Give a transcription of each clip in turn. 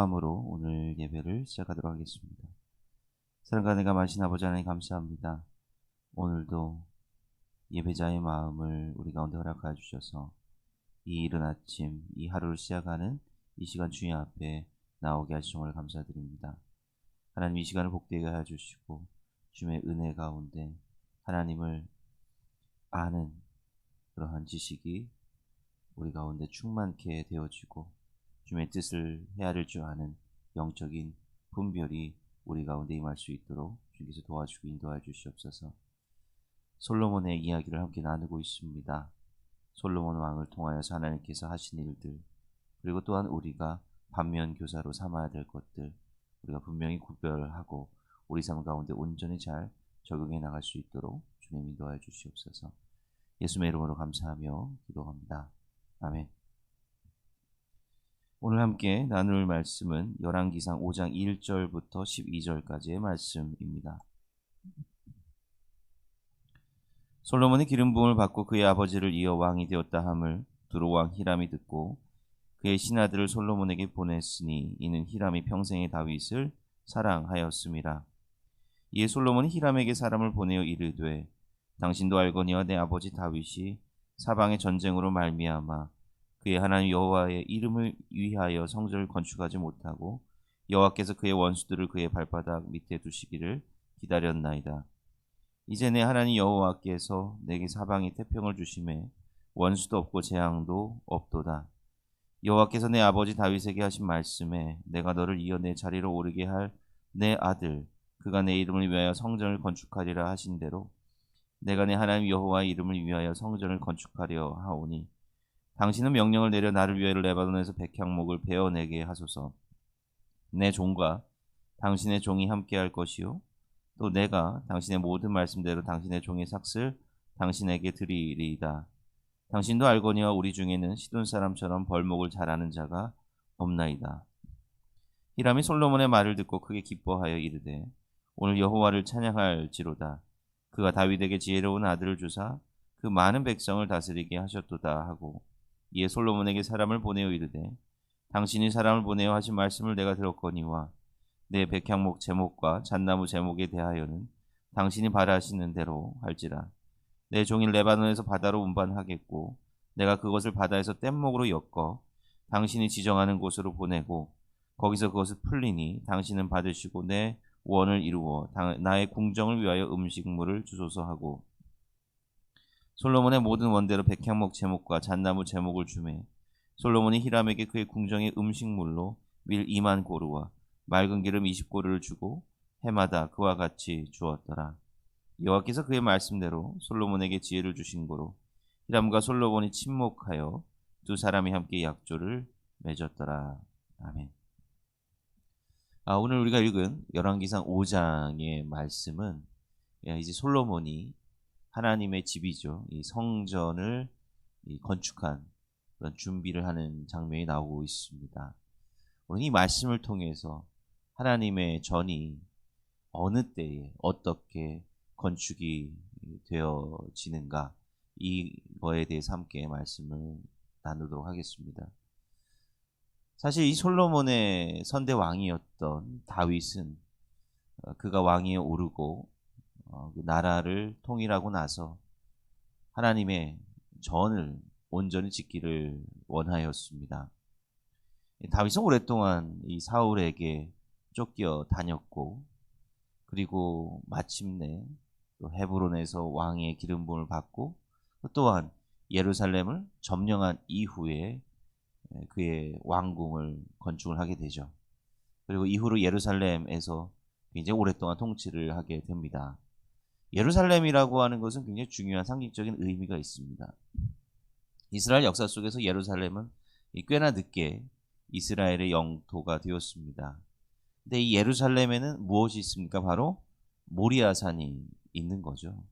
함으로 오늘 예배를 시작하도록 하겠습니다. 사랑과 내가 마신 아버지 하나님 감사합니다. 오늘도 예배자의 마음을 우리 가운데 허락하여 주셔서 이 이른 아침 이 하루를 시작하는 이 시간 주님 앞에 나오게 하시 정말 감사드립니다. 하나님 이 시간을 복되게 하여 주시고 주님의 은혜 가운데 하나님을 아는 그러한 지식이 우리 가운데 충만케 되어지고 주님의 뜻을 헤아릴 줄 아는 영적인 분별이 우리 가운데 임할 수 있도록 주께서 도와주고 인도하여 주시옵소서. 솔로몬의 이야기를 함께 나누고 있습니다. 솔로몬 왕을 통하여서 하나님께서 하신 일들 그리고 또한 우리가 반면 교사로 삼아야 될 것들 우리가 분명히 구별하고 우리 삶 가운데 온전히 잘 적용해 나갈 수 있도록 주님 인도하여 주시옵소서. 예수의 이름으로 감사하며 기도합니다. 아멘. 오늘 함께 나눌 말씀은 열왕기상 5장 1절부터 12절까지의 말씀입니다. 솔로몬이 기름 부음을 받고 그의 아버지를 이어 왕이 되었다 함을 두로 왕 히람이 듣고 그의 신하들을 솔로몬에게 보냈으니 이는 히람이 평생의 다윗을 사랑하였습니다. 이에 솔로몬이 히람에게 사람을 보내어 이르되 당신도 알거니와 내 아버지 다윗이 사방의 전쟁으로 말미암아 그의 하나님 여호와의 이름을 위하여 성전을 건축하지 못하고 여호와께서 그의 원수들을 그의 발바닥 밑에 두시기를 기다렸나이다. 이제 내 하나님 여호와께서 내게 사방에 태평을 주심에 원수도 없고 재앙도 없도다. 여호와께서 내 아버지 다윗에게 하신 말씀에 내가 너를 이어 내 자리로 오르게 할 내 아들 그가 내 이름을 위하여 성전을 건축하리라 하신 대로 내가 내 하나님 여호와의 이름을 위하여 성전을 건축하려 하오니 당신은 명령을 내려 나를 위하여 레바논에서 백향목을 베어내게 하소서. 내 종과 당신의 종이 함께할 것이요. 또 내가 당신의 모든 말씀대로 당신의 종의 삭슬 당신에게 드리리이다. 당신도 알거니와 우리 중에는 시돈 사람처럼 벌목을 잘하는 자가 없나이다. 히람이 솔로몬의 말을 듣고 크게 기뻐하여 이르되 오늘 여호와를 찬양할지로다. 그가 다윗에게 지혜로운 아들을 주사 그 많은 백성을 다스리게 하셨도다 하고 이에 솔로몬에게 사람을 보내어 이르되 당신이 사람을 보내어 하신 말씀을 내가 들었거니와 내 백향목 제목과 잣나무 제목에 대하여는 당신이 바라시는 대로 할지라. 내 종일 레바논에서 바다로 운반하겠고 내가 그것을 바다에서 뗏목으로 엮어 당신이 지정하는 곳으로 보내고 거기서 그것을 풀리니 당신은 받으시고 내 원을 이루어 나의 궁정을 위하여 음식물을 주소서 하고 솔로몬의 모든 원대로 백향목 제목과 잣나무 제목을 주매 솔로몬이 히람에게 그의 궁정의 음식물로 밀 2만 고루와 맑은 기름 20고루를 주고 해마다 그와 같이 주었더라. 여호와께서 그의 말씀대로 솔로몬에게 지혜를 주신 고로 히람과 솔로몬이 침묵하여 두 사람이 함께 약조를 맺었더라. 아멘. 아, 오늘 우리가 읽은 열왕기상 5장의 말씀은 이제 솔로몬이 하나님의 집이죠. 이 성전을 건축한 그런 준비를 하는 장면이 나오고 있습니다. 오늘 이 말씀을 통해서 하나님의 전이 어느 때에 어떻게 건축이 되어지는가 이거에 대해서 함께 말씀을 나누도록 하겠습니다. 사실 이 솔로몬의 선대 왕이었던 다윗은 어, 그가 왕위에 오르고 어, 그 나라를 통일하고 나서 하나님의 전을 온전히 짓기를 원하였습니다. 다윗은 오랫동안 이 사울에게 쫓겨 다녔고 그리고 마침내 또 헤브론에서 왕의 기름 부음을 받고 또한 예루살렘을 점령한 이후에 그의 왕궁을 건축을 하게 되죠. 그리고 이후로 예루살렘에서 굉장히 오랫동안 통치를 하게 됩니다. 예루살렘이라고 하는 것은 굉장히 중요한 상징적인 의미가 있습니다. 이스라엘 역사 속에서 예루살렘은 꽤나 늦게 이스라엘의 영토가 되었습니다. 근데 이 예루살렘에는 무엇이 있습니까? 바로 모리아산이 있는 거죠.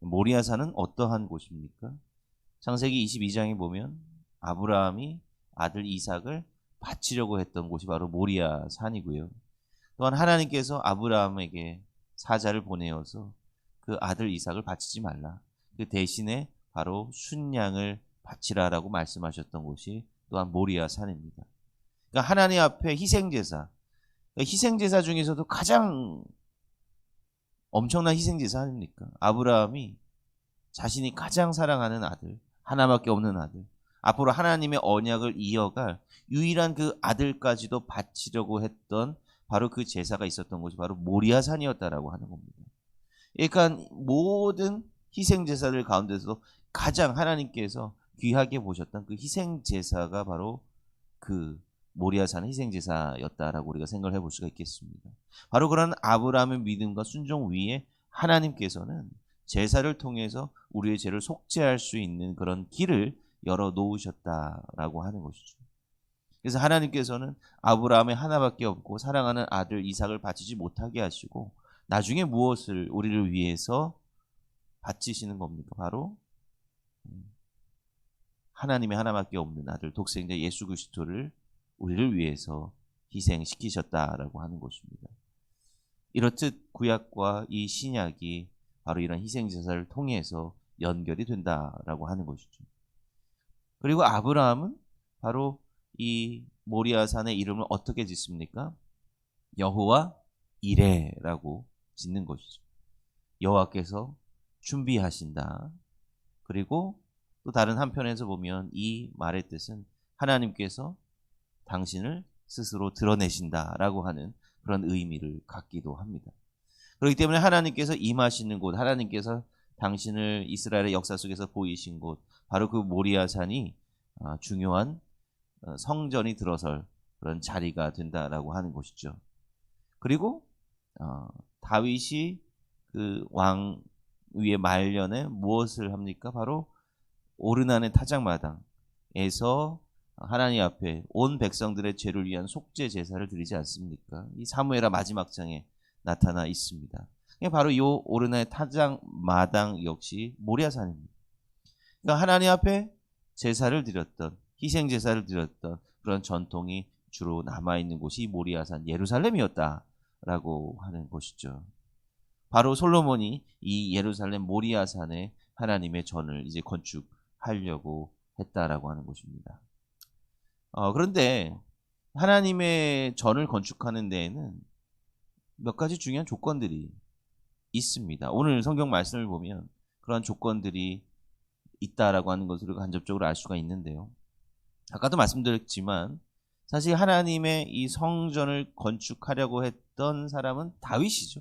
모리아산은 어떠한 곳입니까? 창세기 22장에 보면 아브라함이 아들 이삭을 바치려고 했던 곳이 바로 모리아산이고요. 또한 하나님께서 아브라함에게 사자를 보내어서 그 아들 이삭을 바치지 말라. 그 대신에 바로 순양을 바치라라고 말씀하셨던 곳이 또한 모리아 산입니다. 그러니까 하나님 앞에 희생 제사. 그러니까 희생 제사 중에서도 가장 엄청난 희생 제사 아닙니까? 아브라함이 자신이 가장 사랑하는 아들, 하나밖에 없는 아들, 앞으로 하나님의 언약을 이어갈 유일한 그 아들까지도 바치려고 했던 바로 그 제사가 있었던 곳이 바로 모리아산이었다라고 하는 겁니다. 그러니까 모든 희생 제사들 가운데서도 가장 하나님께서 귀하게 보셨던 그 희생 제사가 바로 그 모리아산 희생 제사였다라고 우리가 생각을 해볼 수가 있겠습니다. 바로 그런 아브라함의 믿음과 순종 위에 하나님께서는 제사를 통해서 우리의 죄를 속죄할 수 있는 그런 길을 열어 놓으셨다라고 하는 것이죠. 그래서 하나님께서는 아브라함의 하나밖에 없고 사랑하는 아들 이삭을 바치지 못하게 하시고 나중에 무엇을 우리를 위해서 바치시는 겁니까? 바로 음, 하나님의 하나밖에 없는 아들 독생자 예수 그리스도를 우리를 위해서 희생시키셨다라고 하는 것입니다. 이렇듯 구약과 이 신약이 바로 이런 희생 제사를 통해서 연결이 된다라고 하는 것이죠. 그리고 아브라함은 바로 이 모리아산의 이름을 어떻게 짓습니까? 여호와 이레라고 짓는 것이죠. 여호와께서 준비하신다. 그리고 또 다른 한편에서 보면 이 말의 뜻은 하나님께서 당신을 스스로 드러내신다라고 하는 그런 의미를 갖기도 합니다. 그렇기 때문에 하나님께서 임하시는 곳, 하나님께서 당신을 이스라엘의 역사 속에서 보이신 곳, 바로 그 모리아산이 아, 중요한 어, 성전이 들어설 그런 자리가 된다라고 하는 것이죠. 그리고 어, 다윗이 그 왕 위에 말년에 무엇을 합니까? 바로 오르난의 타작마당에서 하나님 앞에 온 백성들의 죄를 위한 속죄 제사를 드리지 않습니까? 이 사무엘하 마지막 장에 나타나 있습니다. 바로 이 오르난의 타작마당 역시 모리아산입니다. 그러니까 하나님 앞에 제사를 드렸던 희생 제사를 드렸던 그런 전통이 주로 남아 있는 곳이 모리아산 예루살렘이었다 라고 하는 것이죠. 바로 솔로몬이 이 예루살렘 모리아산에 하나님의 전을 이제 건축하려고 했다라고 하는 것입니다. 어, 그런데 하나님의 전을 건축하는 데에는 몇 가지 중요한 조건들이 있습니다. 오늘 성경 말씀을 보면 그러한 조건들이 있다라고 하는 것을 간접적으로 알 수가 있는데요. 아까도 말씀드렸지만 사실 하나님의 이 성전을 건축하려고 했던 사람은 다윗이죠.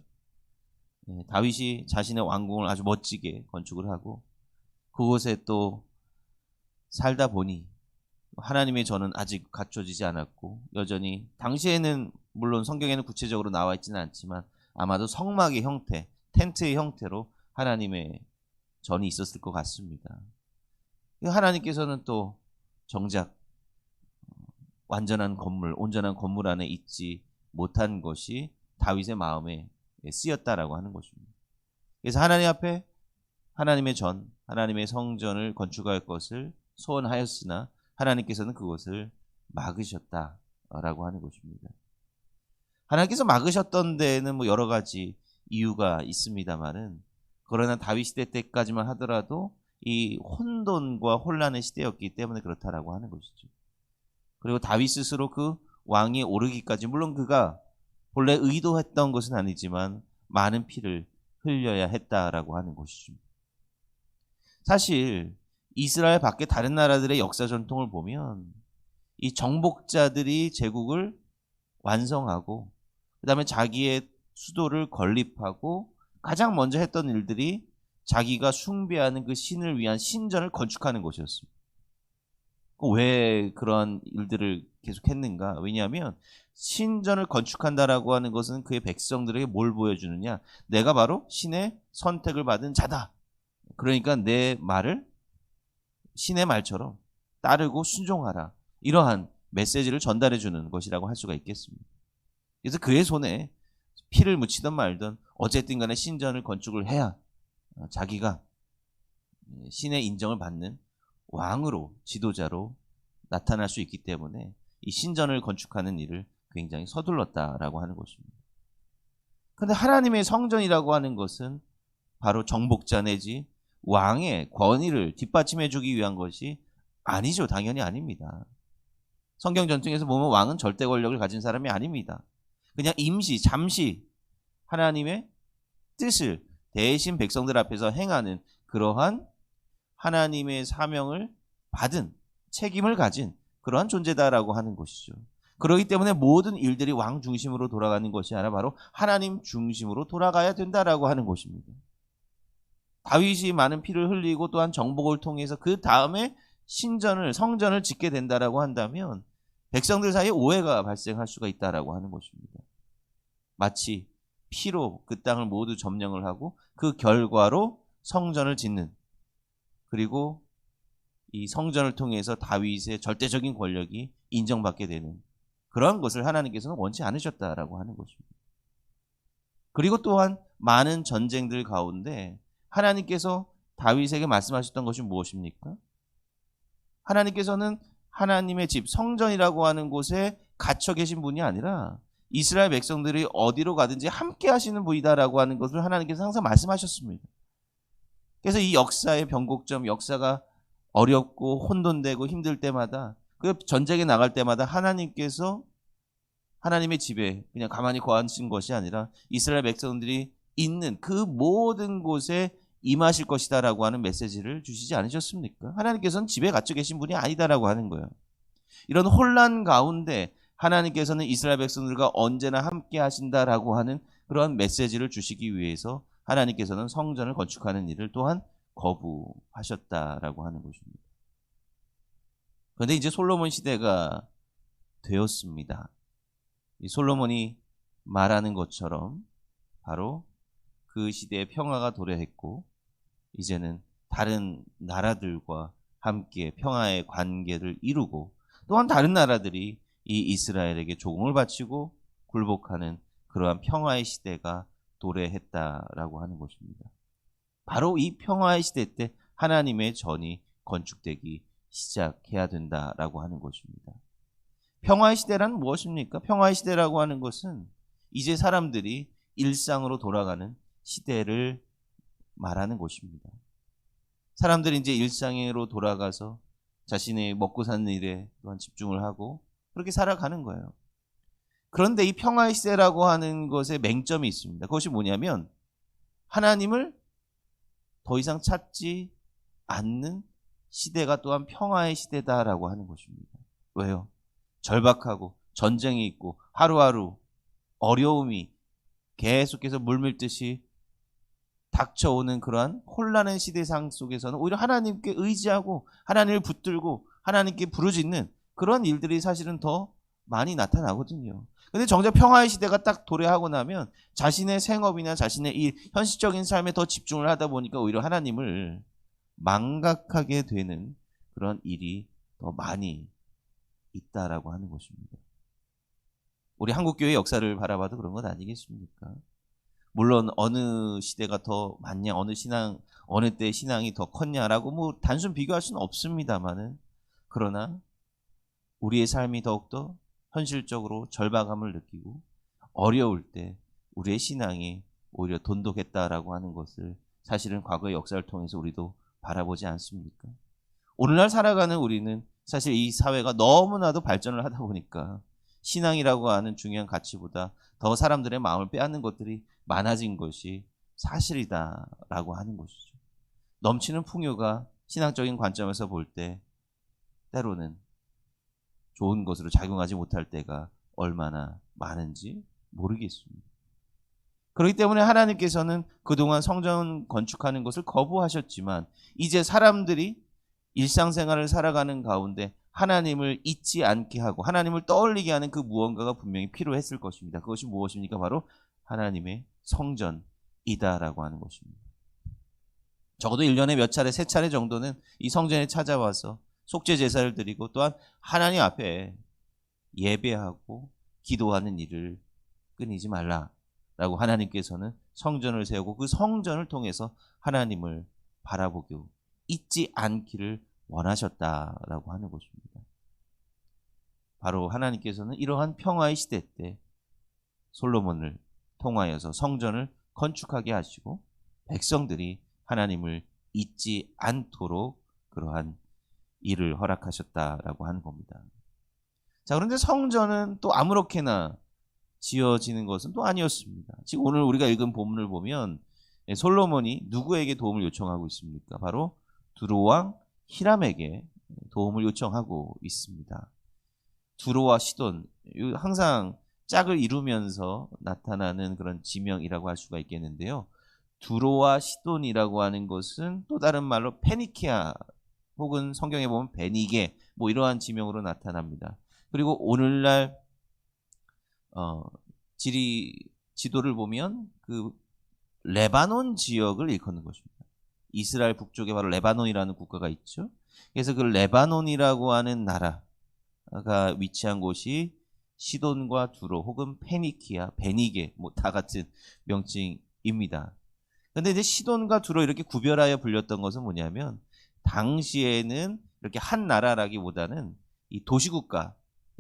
네, 다윗이 자신의 왕궁을 아주 멋지게 건축을 하고 그곳에 또 살다 보니 하나님의 전은 아직 갖춰지지 않았고 여전히 당시에는 물론 성경에는 구체적으로 나와 있지는 않지만 아마도 성막의 형태, 텐트의 형태로 하나님의 전이 있었을 것 같습니다. 하나님께서는 또 정작 완전한 건물, 온전한 건물 안에 있지 못한 것이 다윗의 마음에 쓰였다라고 하는 것입니다. 그래서 하나님 앞에 하나님의 전, 하나님의 성전을 건축할 것을 소원하였으나 하나님께서는 그것을 막으셨다라고 하는 것입니다. 하나님께서 막으셨던 데는 뭐 여러 가지 이유가 있습니다만은 그러나 다윗 시대 때까지만 하더라도 이 혼돈과 혼란의 시대였기 때문에 그렇다라고 하는 것이죠. 그리고 다윗 스스로 그 왕에 오르기까지 물론 그가 본래 의도했던 것은 아니지만 많은 피를 흘려야 했다라고 하는 것이죠. 사실 이스라엘 밖에 다른 나라들의 역사 전통을 보면 이 정복자들이 제국을 완성하고 그다음에 자기의 수도를 건립하고 가장 먼저 했던 일들이 자기가 숭배하는 그 신을 위한 신전을 건축하는 것이었습니다. 왜 그런 일들을 계속했는가? 왜냐하면 신전을 건축한다라고 하는 것은 그의 백성들에게 뭘 보여주느냐? 내가 바로 신의 선택을 받은 자다. 그러니까 내 말을 신의 말처럼 따르고 순종하라. 이러한 메시지를 전달해 주는 것이라고 할 수가 있겠습니다. 그래서 그의 손에 피를 묻히든 말든 어쨌든 간에 신전을 건축을 해야 자기가 신의 인정을 받는 왕으로 지도자로 나타날 수 있기 때문에 이 신전을 건축하는 일을 굉장히 서둘렀다라고 하는 것입니다. 그런데 하나님의 성전이라고 하는 것은 바로 정복자 내지 왕의 권위를 뒷받침해 주기 위한 것이 아니죠. 당연히 아닙니다. 성경 전통에서 보면 왕은 절대 권력을 가진 사람이 아닙니다. 그냥 임시, 잠시 하나님의 뜻을 대신 백성들 앞에서 행하는 그러한 하나님의 사명을 받은 책임을 가진 그러한 존재다라고 하는 것이죠. 그렇기 때문에 모든 일들이 왕 중심으로 돌아가는 것이 아니라 바로 하나님 중심으로 돌아가야 된다라고 하는 것입니다. 다윗이 많은 피를 흘리고 또한 정복을 통해서 그 다음에 신전을 성전을 짓게 된다라고 한다면 백성들 사이에 오해가 발생할 수가 있다라고 하는 것입니다. 마치 피로 그 땅을 모두 점령을 하고 그 결과로 성전을 짓는 그리고 이 성전을 통해서 다윗의 절대적인 권력이 인정받게 되는 그러한 것을 하나님께서는 원치 않으셨다라고 하는 것입니다. 그리고 또한 많은 전쟁들 가운데 하나님께서 다윗에게 말씀하셨던 것이 무엇입니까? 하나님께서는 하나님의 집 성전이라고 하는 곳에 갇혀 계신 분이 아니라 이스라엘 백성들이 어디로 가든지 함께 하시는 분이다라고 하는 것을 하나님께서 항상 말씀하셨습니다. 그래서 이 역사의 변곡점, 역사가 어렵고 혼돈되고 힘들 때마다 그 전쟁에 나갈 때마다 하나님께서 하나님의 집에 그냥 가만히 거하신 것이 아니라 이스라엘 백성들이 있는 그 모든 곳에 임하실 것이다라고 하는 메시지를 주시지 않으셨습니까? 하나님께서는 집에 갇혀 계신 분이 아니다라고 하는 거예요. 이런 혼란 가운데 하나님께서는 이스라엘 백성들과 언제나 함께 하신다라고 하는 그러한 메시지를 주시기 위해서 하나님께서는 성전을 건축하는 일을 또한 거부하셨다라고 하는 것입니다. 그런데 이제 솔로몬 시대가 되었습니다. 이 솔로몬이 말하는 것처럼 바로 그 시대의 평화가 도래했고 이제는 다른 나라들과 함께 평화의 관계를 이루고 또한 다른 나라들이 이 이스라엘에게 조공을 바치고 굴복하는 그러한 평화의 시대가 도래했다라고 하는 것입니다. 바로 이 평화의 시대 때 하나님의 전이 건축되기 시작해야 된다라고 하는 것입니다. 평화의 시대란 무엇입니까? 평화의 시대라고 하는 것은 이제 사람들이 일상으로 돌아가는 시대를 말하는 것입니다. 사람들이 이제 일상으로 돌아가서 자신의 먹고 사는 일에 또한 집중을 하고 그렇게 살아가는 거예요. 그런데 이 평화의 시대라고 하는 것에 맹점이 있습니다. 그것이 뭐냐면 하나님을 더 이상 찾지 않는 시대가 또한 평화의 시대다라고 하는 것입니다. 왜요? 절박하고 전쟁이 있고 하루하루 어려움이 계속해서 물밀듯이 닥쳐오는 그러한 혼란의 시대상 속에서는 오히려 하나님께 의지하고 하나님을 붙들고 하나님께 부르짖는 그런 일들이 사실은 더 많이 나타나거든요. 근데 정작 평화의 시대가 딱 도래하고 나면 자신의 생업이나 자신의 일, 현실적인 삶에 더 집중을 하다 보니까 오히려 하나님을 망각하게 되는 그런 일이 더 많이 있다라고 하는 것입니다. 우리 한국교회 역사를 바라봐도 그런 것 아니겠습니까? 물론 어느 시대가 더 많냐, 어느 신앙, 어느 때 신앙이 더 컸냐라고 뭐 단순 비교할 수는 없습니다만은 그러나 우리의 삶이 더욱더 현실적으로 절박함을 느끼고 어려울 때 우리의 신앙이 오히려 돈독했다라고 하는 것을 사실은 과거의 역사를 통해서 우리도 바라보지 않습니까? 오늘날 살아가는 우리는 사실 이 사회가 너무나도 발전을 하다 보니까 신앙이라고 하는 중요한 가치보다 더 사람들의 마음을 빼앗는 것들이 많아진 것이 사실이다라고 하는 것이죠. 넘치는 풍요가 신앙적인 관점에서 볼 때 때로는 좋은 것으로 작용하지 못할 때가 얼마나 많은지 모르겠습니다. 그렇기 때문에 하나님께서는 그동안 성전 건축하는 것을 거부하셨지만 이제 사람들이 일상생활을 살아가는 가운데 하나님을 잊지 않게 하고 하나님을 떠올리게 하는 그 무언가가 분명히 필요했을 것입니다. 그것이 무엇입니까? 바로 하나님의 성전이다라고 하는 것입니다. 적어도 1년에 몇 차례, 세 차례 정도는 이 성전에 찾아와서 속죄 제사를 드리고 또한 하나님 앞에 예배하고 기도하는 일을 끊이지 말라라고 하나님께서는 성전을 세우고 그 성전을 통해서 하나님을 바라보기 잊지 않기를 원하셨다라고 하는 것입니다. 바로 하나님께서는 이러한 평화의 시대 때 솔로몬을 통하여서 성전을 건축하게 하시고 백성들이 하나님을 잊지 않도록 그러한 일을 허락하셨다라고 하는 겁니다. 자, 그런데 성전은 또 아무렇게나 지어지는 것은 또 아니었습니다. 지금 오늘 우리가 읽은 본문을 보면 예, 솔로몬이 누구에게 도움을 요청하고 있습니까? 바로 두로왕 히람에게 도움을 요청하고 있습니다. 두로와 시돈 항상 짝을 이루면서 나타나는 그런 지명이라고 할 수가 있겠는데요. 두로와 시돈이라고 하는 것은 또 다른 말로 페니키아 혹은 성경에 보면 베니게 뭐 이러한 지명으로 나타납니다. 그리고 오늘날 어, 지리 지도를 보면 그 레바논 지역을 일컫는 것입니다. 이스라엘 북쪽에 바로 레바논이라는 국가가 있죠. 그래서 그 레바논이라고 하는 나라가 위치한 곳이 시돈과 두로 혹은 페니키아, 베니게 뭐 다 같은 명칭입니다. 근데 이제 시돈과 두로 이렇게 구별하여 불렸던 것은 뭐냐면 당시에는 이렇게 한 나라라기보다는 이 도시국가,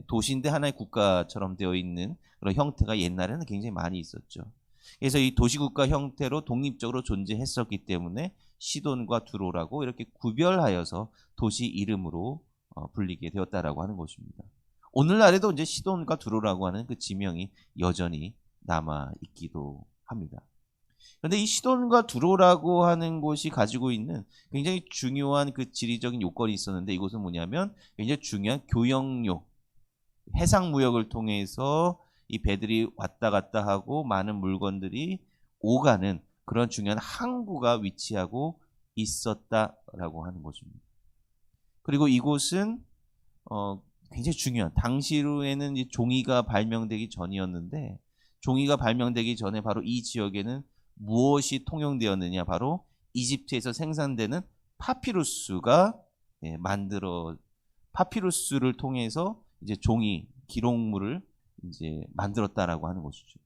도시인데 하나의 국가처럼 되어 있는 그런 형태가 옛날에는 굉장히 많이 있었죠. 그래서 이 도시국가 형태로 독립적으로 존재했었기 때문에 시돈과 두로라고 이렇게 구별하여서 도시 이름으로 어, 불리게 되었다라고 하는 것입니다. 오늘날에도 이제 시돈과 두로라고 하는 그 지명이 여전히 남아 있기도 합니다. 그런데 이 시돈과 두로라고 하는 곳이 가지고 있는 굉장히 중요한 그 지리적인 요건이 있었는데 이곳은 뭐냐면 굉장히 중요한 교역용 해상 무역을 통해서 이 배들이 왔다 갔다 하고 많은 물건들이 오가는 그런 중요한 항구가 위치하고 있었다라고 하는 것입니다. 그리고 이곳은 어, 굉장히 중요한 당시로에는 종이가 발명되기 전이었는데 종이가 발명되기 전에 바로 이 지역에는 무엇이 통용되었느냐 바로 이집트에서 생산되는 파피루스가 예, 만들어 파피루스를 통해서 이제 종이 기록물을 이제 만들었다라고 하는 것이죠.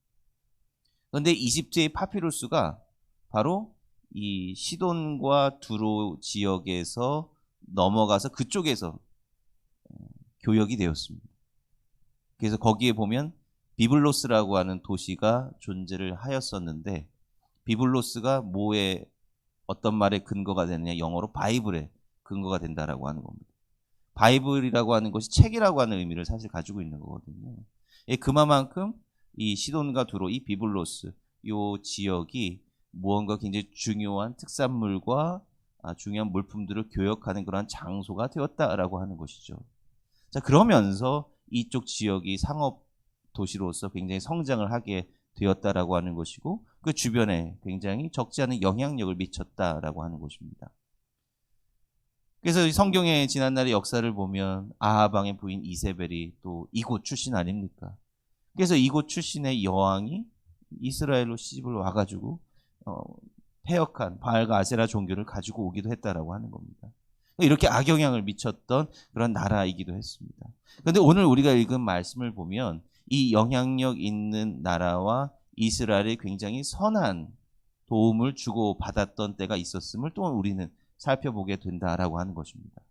그런데 이집트의 파피루스가 바로 이 시돈과 두로 지역에서 넘어가서 그쪽에서 어, 교역이 되었습니다. 그래서 거기에 보면 비블로스라고 하는 도시가 존재를 하였었는데 비블로스가 뭐에 어떤 말의 근거가 되느냐 영어로 바이블의 근거가 된다라고 하는 겁니다. 바이블이라고 하는 것이 책이라고 하는 의미를 사실 가지고 있는 거거든요. 예, 그만큼 이 시돈과 두로 이 비블로스 요 지역이 무언가 굉장히 중요한 특산물과 아, 중요한 물품들을 교역하는 그러한 장소가 되었다라고 하는 것이죠. 자 그러면서 이쪽 지역이 상업 도시로서 굉장히 성장을 하게 되었다라고 하는 것이고 그 주변에 굉장히 적지 않은 영향력을 미쳤다라고 하는 것입니다. 그래서 성경의 지난날의 역사를 보면 아하방의 부인 이세벨이 또 이곳 출신 아닙니까? 그래서 이곳 출신의 여왕이 이스라엘로 시집을 와가지고 어, 폐역한 바알과 아세라 종교를 가지고 오기도 했다라고 하는 겁니다. 이렇게 악영향을 미쳤던 그런 나라이기도 했습니다. 그런데 오늘 우리가 읽은 말씀을 보면 이 영향력 있는 나라와 이스라엘이 굉장히 선한 도움을 주고 받았던 때가 있었음을 또 우리는 살펴보게 된다라고 하는 것입니다.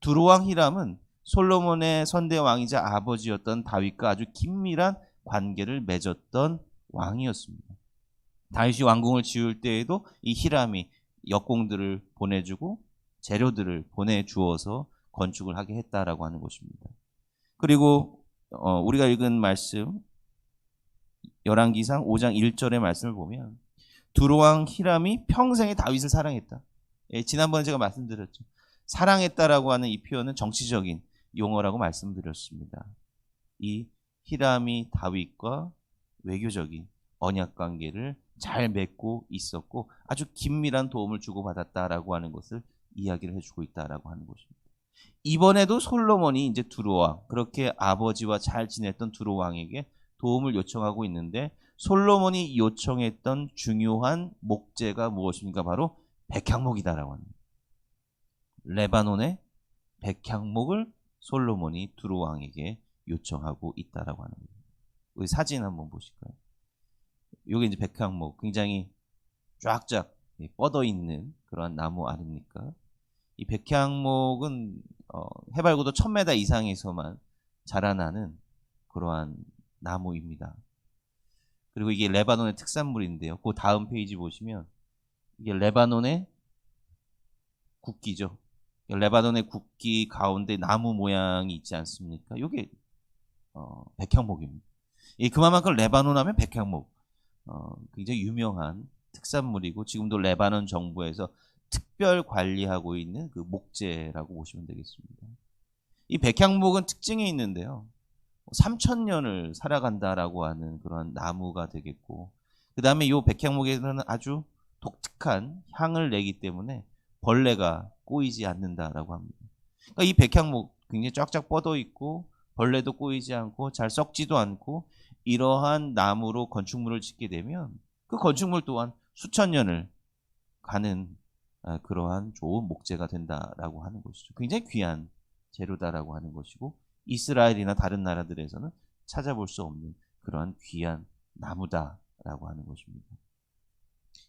두로왕 히람은 솔로몬의 선대 왕이자 아버지였던 다윗과 아주 긴밀한 관계를 맺었던 왕이었습니다. 다윗이 왕궁을 지을 때에도 이 히람이 역공들을 보내주고 재료들을 보내주어서 건축을 하게 했다라고 하는 것입니다. 그리고 어, 우리가 읽은 말씀 열왕기상 5장 1절의 말씀을 보면 두로왕 히람이 평생에 다윗을 사랑했다. 예, 지난번에 제가 말씀드렸죠. 사랑했다라고 하는 이 표현은 정치적인 용어라고 말씀드렸습니다. 이 히람이 다윗과 외교적인 언약 관계를 잘 맺고 있었고 아주 긴밀한 도움을 주고받았다라고 하는 것을 이야기를 해주고 있다라고 하는 것입니다. 이번에도 솔로몬이 이제 두로왕 그렇게 아버지와 잘 지냈던 두로왕에게 도움을 요청하고 있는데 솔로몬이 요청했던 중요한 목재가 무엇입니까? 바로 백향목이다라고 합니다. 레바논의 백향목을 솔로몬이 두루 왕에게 요청하고 있다라고 하는 거예요. 우리 사진 한번 보실까요? 이게 이제 백향목, 굉장히 쫙쫙 뻗어 있는 그러한 나무 아닙니까? 이 백향목은 어, 해발고도 1000m 이상에서만 자라나는 그러한 나무입니다. 그리고 이게 레바논의 특산물인데요. 그 다음 페이지 보시면 이게 레바논의 국기죠. 레바논의 국기 가운데 나무 모양이 있지 않습니까? 이게 어, 백향목입니다. 이 그만큼 레바논 하면 백향목 어, 굉장히 유명한 특산물이고 지금도 레바논 정부에서 특별 관리하고 있는 그 목재라고 보시면 되겠습니다. 이 백향목은 특징이 있는데요. 3천 년을 살아간다라고 하는 그런 나무가 되겠고 그 다음에 이 백향목에는 아주 독특한 향을 내기 때문에 벌레가 꼬이지 않는다라고 합니다. 그러니까 이 백향목 굉장히 쫙쫙 뻗어 있고 벌레도 꼬이지 않고 잘 썩지도 않고 이러한 나무로 건축물을 짓게 되면 그 건축물 또한 수천 년을 가는 아, 그러한 좋은 목재가 된다라고 하는 것이죠. 굉장히 귀한 재료다라고 하는 것이고 이스라엘이나 다른 나라들에서는 찾아볼 수 없는 그러한 귀한 나무다라고 하는 것입니다.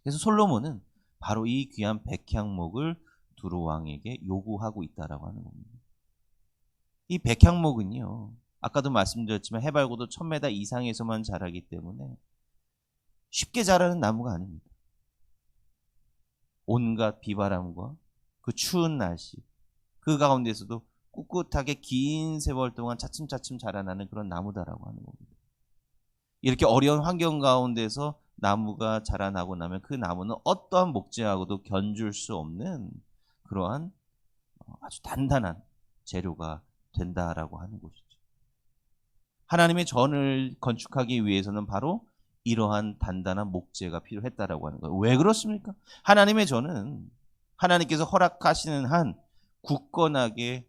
그래서 솔로몬은 바로 이 귀한 백향목을 두루 왕에게 요구하고 있다라고 하는 겁니다. 이 백향목은요, 아까도 말씀드렸지만 해발고도 1000m 이상에서만 자라기 때문에 쉽게 자라는 나무가 아닙니다. 온갖 비바람과 그 추운 날씨, 그 가운데서도 꿋꿋하게 긴 세월 동안 차츰차츰 자라나는 그런 나무다라고 하는 겁니다. 이렇게 어려운 환경 가운데서 나무가 자라나고 나면 그 나무는 어떠한 목재하고도 견줄 수 없는 그러한 아주 단단한 재료가 된다라고 하는 것이죠. 하나님의 전을 건축하기 위해서는 바로 이러한 단단한 목재가 필요했다라고 하는 거예요. 왜 그렇습니까? 하나님의 전은 하나님께서 허락하시는 한 굳건하게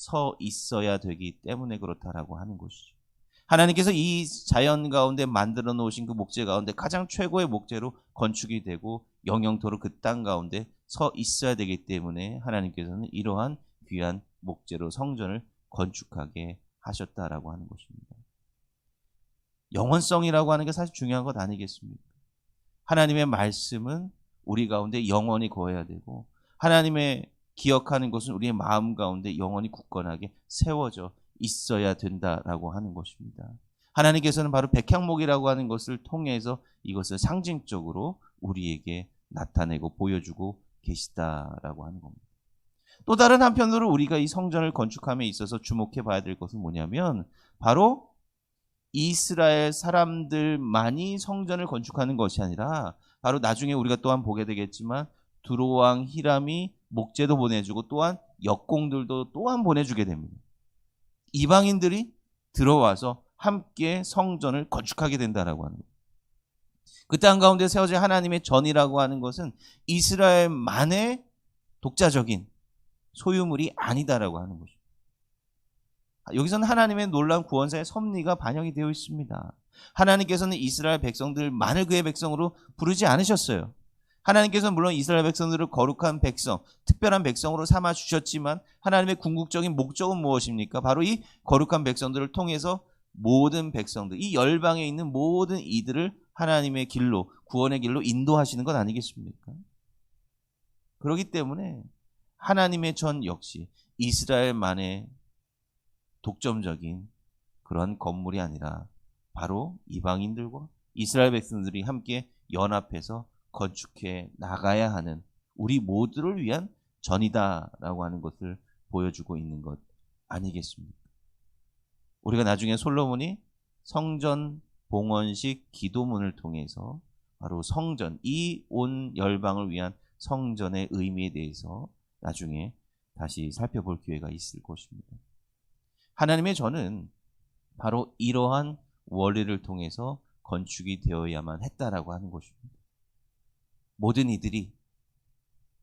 서 있어야 되기 때문에 그렇다라고 하는 것이죠. 하나님께서 이 자연 가운데 만들어 놓으신 그 목재 가운데 가장 최고의 목재로 건축이 되고 영영토로 그 땅 가운데 서 있어야 되기 때문에 하나님께서는 이러한 귀한 목재로 성전을 건축하게 하셨다라고 하는 것입니다. 영원성이라고 하는 게 사실 중요한 것 아니겠습니까? 하나님의 말씀은 우리 가운데 영원히 거해야 되고 하나님의 기억하는 것은 우리의 마음 가운데 영원히 굳건하게 세워져 있어야 된다라고 하는 것입니다. 하나님께서는 바로 백향목이라고 하는 것을 통해서 이것을 상징적으로 우리에게 나타내고 보여주고 계시다라고 하는 겁니다. 또 다른 한편으로 우리가 이 성전을 건축함에 있어서 주목해 봐야 될 것은 뭐냐면 바로 이스라엘 사람들만이 성전을 건축하는 것이 아니라 바로 나중에 우리가 또한 보게 되겠지만 두로왕 히람이 목재도 보내주고 또한 역공들도 또한 보내주게 됩니다. 이방인들이 들어와서 함께 성전을 건축하게 된다라고 하는 거예요. 그 땅 가운데 세워진 하나님의 전이라고 하는 것은 이스라엘만의 독자적인 소유물이 아니다라고 하는 것입니다. 여기서는 하나님의 놀라운 구원사의 섭리가 반영이 되어 있습니다. 하나님께서는 이스라엘 백성들만을 그의 백성으로 부르지 않으셨어요. 하나님께서는 물론 이스라엘 백성들을 거룩한 백성, 특별한 백성으로 삼아 주셨지만 하나님의 궁극적인 목적은 무엇입니까? 바로 이 거룩한 백성들을 통해서 모든 백성들, 이 열방에 있는 모든 이들을 하나님의 길로, 구원의 길로 인도하시는 것 아니겠습니까? 그렇기 때문에 하나님의 전 역시 이스라엘만의 독점적인 그런 건물이 아니라 바로 이방인들과 이스라엘 백성들이 함께 연합해서 건축해 나가야 하는 우리 모두를 위한 전이다라고 하는 것을 보여주고 있는 것 아니겠습니까? 우리가 나중에 솔로몬이 성전 봉헌식 기도문을 통해서 바로 성전 이 온 열방을 위한 성전의 의미에 대해서 나중에 다시 살펴볼 기회가 있을 것입니다. 하나님의 전은 바로 이러한 원리를 통해서 건축이 되어야만 했다라고 하는 것입니다. 모든 이들이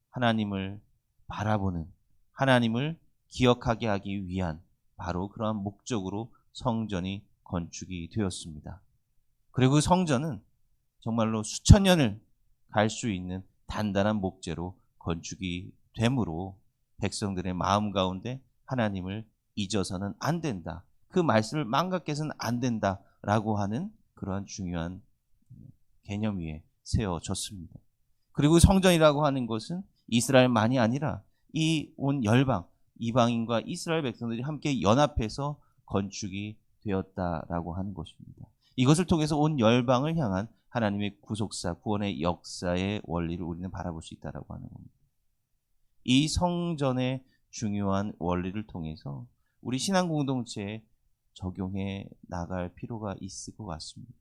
하나님을 바라보는 하나님을 기억하게 하기 위한 바로 그러한 목적으로 성전이 건축이 되었습니다. 그리고 그 성전은 정말로 수천 년을 갈 수 있는 단단한 목재로 건축이 되므로 백성들의 마음 가운데 하나님을 잊어서는 안 된다. 그 말씀을 망각해서는 안 된다라고 하는 그러한 중요한 개념 위에 세워졌습니다. 그리고 성전이라고 하는 것은 이스라엘만이 아니라 이 온 열방, 이방인과 이스라엘 백성들이 함께 연합해서 건축이 되었다라고 하는 것입니다. 이것을 통해서 온 열방을 향한 하나님의 구속사, 구원의 역사의 원리를 우리는 바라볼 수 있다라고 하는 겁니다. 이 성전의 중요한 원리를 통해서 우리 신앙 공동체의 적용해 나갈 필요가 있을 것 같습니다.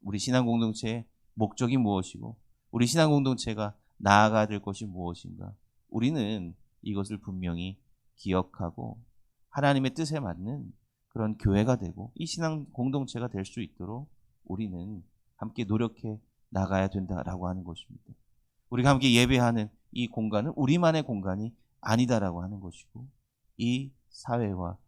우리 신앙 공동체의 목적이 무엇이고 우리 신앙 공동체가 나아가야 될 것이 무엇인가? 우리는 이것을 분명히 기억하고 하나님의 뜻에 맞는 그런 교회가 되고 이 신앙 공동체가 될 수 있도록 우리는 함께 노력해 나가야 된다라고 하는 것입니다. 우리가 함께 예배하는 이 공간은 우리만의 공간이 아니다라고 하는 것이고 이 사회와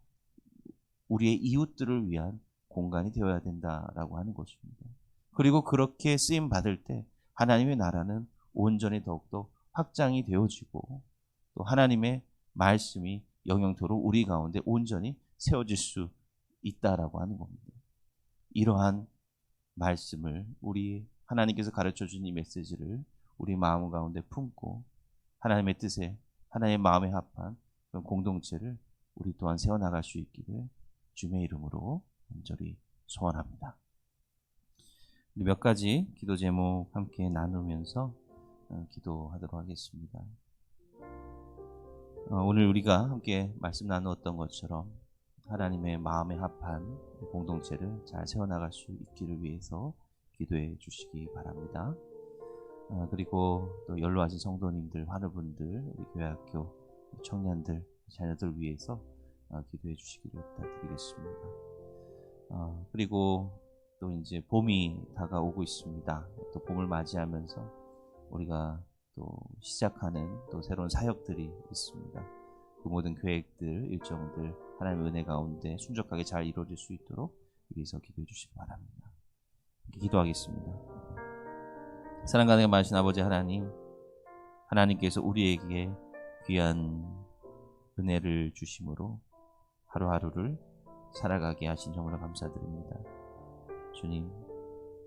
우리의 이웃들을 위한 공간이 되어야 된다라고 하는 것입니다. 그리고 그렇게 쓰임 받을 때 하나님의 나라는 온전히 더욱더 확장이 되어지고 또 하나님의 말씀이 영영토로 우리 가운데 온전히 세워질 수 있다라고 하는 겁니다. 이러한 말씀을 우리 하나님께서 가르쳐 주신 이 메시지를 우리 마음 가운데 품고 하나님의 뜻에 하나님의 마음에 합한 그런 공동체를 우리 또한 세워나갈 수 있기를 주의 이름으로 간절히 소원합니다. 몇 가지 기도 제목 함께 나누면서 어, 기도하도록 하겠습니다. 어, 오늘 우리가 함께 말씀 나누었던 것처럼 하나님의 마음에 합한 공동체를 잘 세워나갈 수 있기를 위해서 기도해 주시기 바랍니다. 어, 그리고 또 연로하신 성도님들, 환우분들, 우리 교회 학교 청년들, 자녀들 위해서 기도해 주시기를 부탁드리겠습니다. 그리고 또 이제 봄이 다가오고 있습니다. 또 봄을 맞이하면서 우리가 또 시작하는 또 새로운 사역들이 있습니다. 그 모든 계획들, 일정들 하나님의 은혜 가운데 순적하게 잘 이루어질 수 있도록 위해서 기도해 주시기 바랍니다. 기도하겠습니다. 사랑 가능한 마신 아버지 하나님, 하나님께서 우리에게 귀한 은혜를 주심으로 하루하루를 살아가게 하신 정으로 감사드립니다. 주님,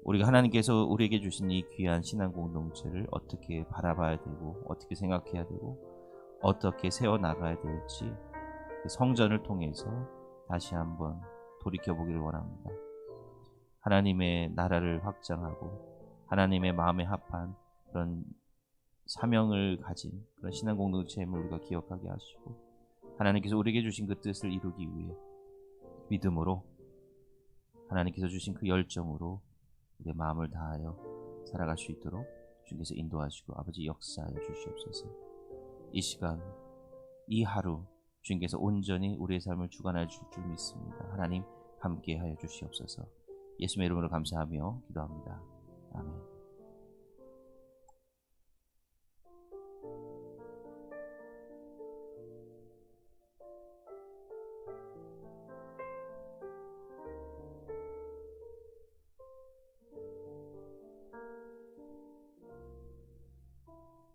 우리가 하나님께서 우리에게 주신 이 귀한 신앙 공동체를 어떻게 바라봐야 되고 어떻게 생각해야 되고 어떻게 세워 나가야 될지 그 성전을 통해서 다시 한번 돌이켜 보기를 원합니다. 하나님의 나라를 확장하고 하나님의 마음에 합한 그런 사명을 가진 그런 신앙 공동체임을 우리가 기억하게 하시고 하나님께서 우리에게 주신 그 뜻을 이루기 위해 믿음으로 하나님께서 주신 그 열정으로 우리의 마음을 다하여 살아갈 수 있도록 주님께서 인도하시고 아버지 역사하여 주시옵소서. 이 시간, 이 하루 주님께서 온전히 우리의 삶을 주관할 줄 믿습니다. 하나님 함께하여 주시옵소서. 예수의 이름으로 감사하며 기도합니다. 아멘.